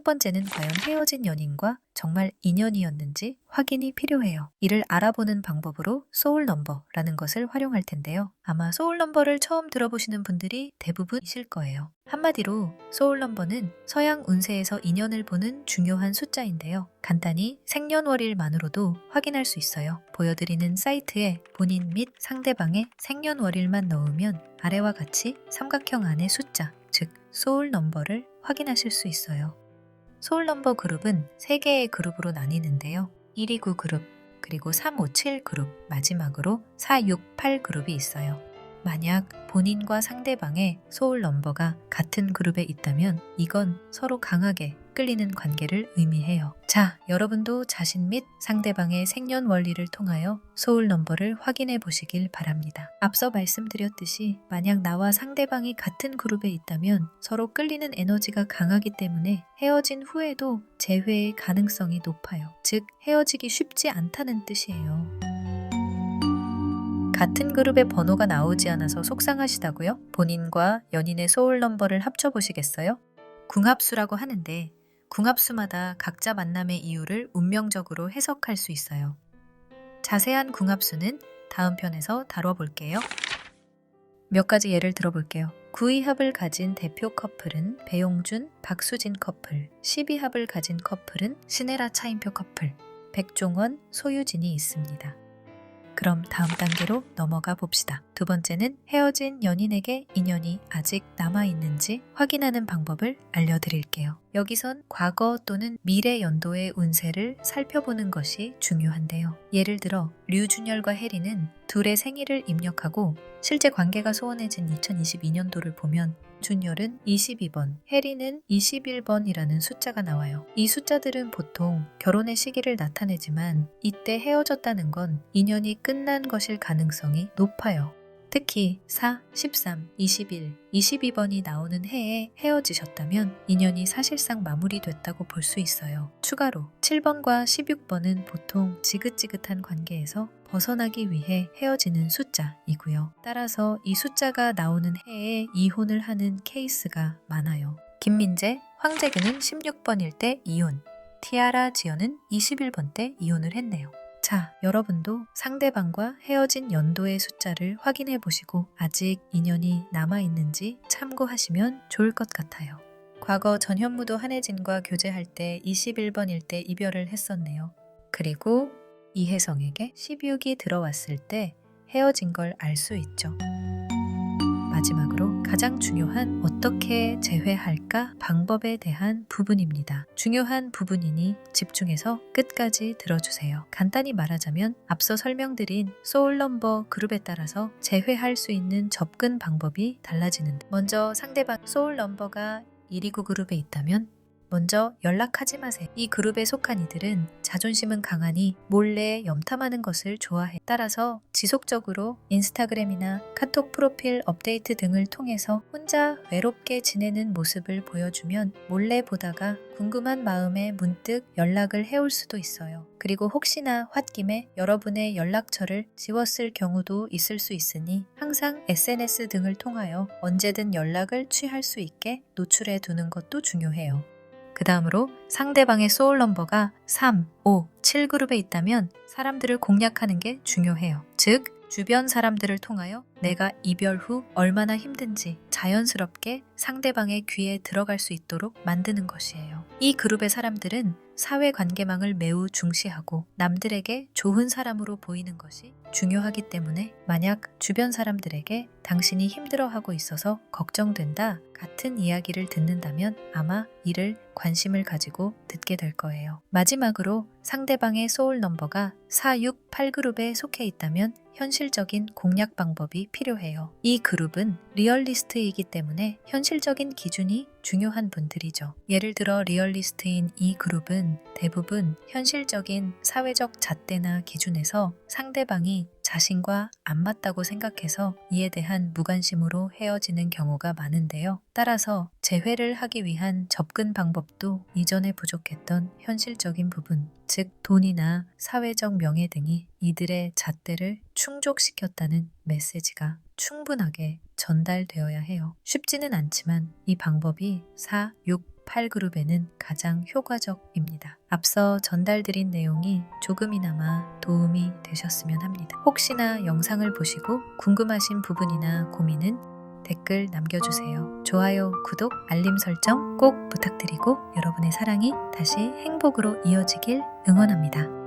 첫 번째는 과연 헤어진 연인과 정말 인연이었는지 확인이 필요해요. 이를 알아보는 방법으로 소울 넘버라는 것을 활용할 텐데요. 아마 소울 넘버를 처음 들어보시는 분들이 대부분이실 거예요. 한마디로 소울 넘버는 서양 운세에서 인연을 보는 중요한 숫자인데요. 간단히 생년월일만으로도 확인할 수 있어요. 보여드리는 사이트에 본인 및 상대방의 생년월일만 넣으면 아래와 같이 삼각형 안의 숫자, 즉 소울 넘버를 확인하실 수 있어요. 소울 넘버 그룹은 3개의 그룹으로 나뉘는데요. 129 그룹, 그리고 357 그룹, 마지막으로 468 그룹이 있어요. 만약 본인과 상대방의 소울 넘버가 같은 그룹에 있다면 이건 서로 강하게 끌리는 관계를 의미해요. 자, 여러분도 자신 및 상대방의 생년월일을 통하여 소울 넘버를 확인해 보시길 바랍니다. 앞서 말씀드렸듯이 만약 나와 상대방이 같은 그룹에 있다면 서로 끌리는 에너지가 강하기 때문에 헤어진 후에도 재회의 가능성이 높아요. 즉, 헤어지기 쉽지 않다는 뜻이에요. 같은 그룹의 번호가 나오지 않아서 속상하시다고요? 본인과 연인의 소울 넘버를 합쳐보시겠어요? 궁합수라고 하는데 궁합수마다 각자 만남의 이유를 운명적으로 해석할 수 있어요. 자세한 궁합수는 다음 편에서 다뤄볼게요. 몇 가지 예를 들어볼게요. 9위합을 가진 대표 커플은 배용준, 박수진 커플, 12합을 가진 커플은 신혜라 차인표 커플, 백종원, 소유진이 있습니다. 그럼 다음 단계로 넘어가 봅시다. 두 번째는 헤어진 연인에게 인연이 아직 남아있는지 확인하는 방법을 알려드릴게요. 여기선 과거 또는 미래 연도의 운세를 살펴보는 것이 중요한데요. 예를 들어 류준열과 혜리는 둘의 생일을 입력하고 실제 관계가 소원해진 2022년도를 보면 준열은 22번, 혜리는 21번이라는 숫자가 나와요. 이 숫자들은 보통 결혼의 시기를 나타내지만 이때 헤어졌다는 건 인연이 끝난 것일 가능성이 높아요. 특히 4, 13, 21, 22번이 나오는 해에 헤어지셨다면 인연이 사실상 마무리됐다고 볼 수 있어요. 추가로 7번과 16번은 보통 지긋지긋한 관계에서 벗어나기 위해 헤어지는 숫자이고요. 따라서 이 숫자가 나오는 해에 이혼을 하는 케이스가 많아요. 김민재, 황재균은 16번일 때 이혼, 티아라 지연은 21번 때 이혼을 했네요. 자, 여러분도 상대방과 헤어진 연도의 숫자를 확인해 보시고 아직 인연이 남아 있는지 참고하시면 좋을 것 같아요. 과거 전현무도 한혜진과 교제할 때 21번일 때 이별을 했었네요. 그리고 이혜성에게 16이 들어왔을 때 헤어진 걸 알 수 있죠. 마지막으로 가장 중요한 어떻게 재회할까 방법에 대한 부분입니다. 중요한 부분이니 집중해서 끝까지 들어주세요. 간단히 말하자면 앞서 설명드린 소울 넘버 그룹에 따라서 재회할 수 있는 접근 방법이 달라지는데 먼저 상대방 소울 넘버가 129 그룹에 있다면 먼저 연락하지 마세요. 이 그룹에 속한 이들은 자존심은 강하니 몰래 염탐하는 것을 좋아해. 따라서 지속적으로 인스타그램이나 카톡 프로필 업데이트 등을 통해서 혼자 외롭게 지내는 모습을 보여주면 몰래 보다가 궁금한 마음에 문득 연락을 해올 수도 있어요. 그리고 혹시나 홧김에 여러분의 연락처를 지웠을 경우도 있을 수 있으니 항상 SNS 등을 통하여 언제든 연락을 취할 수 있게 노출해 두는 것도 중요해요. 그 다음으로 상대방의 소울 넘버가 3, 5, 7그룹에 있다면 사람들을 공략하는 게 중요해요. 즉, 주변 사람들을 통하여 내가 이별 후 얼마나 힘든지 자연스럽게 상대방의 귀에 들어갈 수 있도록 만드는 것이에요. 이 그룹의 사람들은 사회 관계망을 매우 중시하고 남들에게 좋은 사람으로 보이는 것이 중요하기 때문에 만약 주변 사람들에게 당신이 힘들어하고 있어서 걱정된다 같은 이야기를 듣는다면 아마 이를 관심을 가지고 듣게 될 거예요. 마지막으로 상대방의 소울 넘버가 4, 6, 8그룹에 속해 있다면 현실적인 공략 방법이 필요해요. 이 그룹은 리얼리스트이기 때문에 현실적인 기준이 중요한 분들이죠. 예를 들어 리얼리스트인 이 그룹은 대부분 현실적인 사회적 잣대나 기준에서 상대방이 자신과 안 맞다고 생각해서 이에 대한 무관심으로 헤어지는 경우가 많은데요. 따라서 재회를 하기 위한 접근 방법도 이전에 부족했던 현실적인 부분, 즉 돈이나 사회적 명예 등이 이들의 잣대를 충족시켰다는 메시지가 충분하게 전달되어야 해요. 쉽지는 않지만 이 방법이 4, 6, 8그룹에는 가장 효과적입니다. 앞서 전달드린 내용이 조금이나마 도움이 되셨으면 합니다. 혹시나 영상을 보시고 궁금하신 부분이나 고민은 댓글 남겨주세요. 좋아요, 구독, 알림 설정 꼭 부탁드리고 여러분의 사랑이 다시 행복으로 이어지길 응원합니다.